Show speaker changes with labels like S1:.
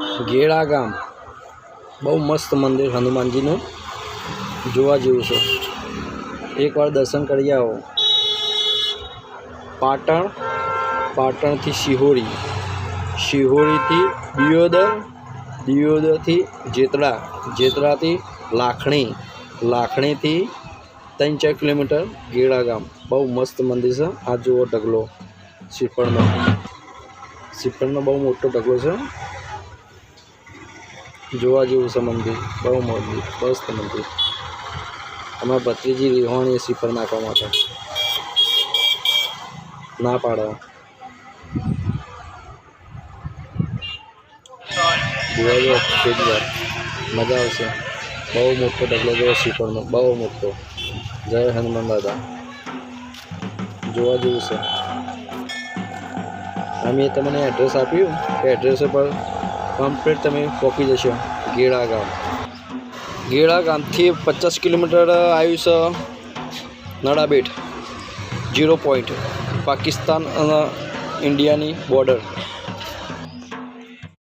S1: ગેળા ગામ. બહુ મસ્ત મંદિર હનુમાનજીનું. જોવા જેવું છે. એકવાર દર્શન કરી આવો. પાટણ, પાટણથી શિહોરી. શિહોરીથી દિયોદર, દિયોદરથી જેતડા. જેતડાથી લાખણી. લાખણીથી ત્રણ ચાર કિલોમીટર ગેળા ગામ. બહુ મસ્ત મંદિર છે. આ જુઓ ઢગલો. શ્રીફળનો. શ્રીફળનો બહુ મોટો ઢગલો છે. જોવા જેવું છે મંદિર બહુ મંદિર મસ્ત મંદિર અમારા ભત્રીજી રિહોણી શ્રીફળ નાખવા માટે ના પાડવા. જોવા જો મજા આવશે. બહુ મોટો ઢગલો જેવો શ્રીફળનો બહુ મોટો. જય હનુમાન દાદા. જોવા જેવું છે. અમે તમને એડ્રેસ આપ્યું? એ એડ્રેસ પર કમ્પ્લીટ તમે પહોંચી જશો. ગેળા ગામ. ગેળા ગામથી પચાસ કિલોમીટર આવ્યું છે નડાબેટ. ઝીરો પોઈન્ટ પાકિસ્તાન અને ઇન્ડિયાની બોર્ડર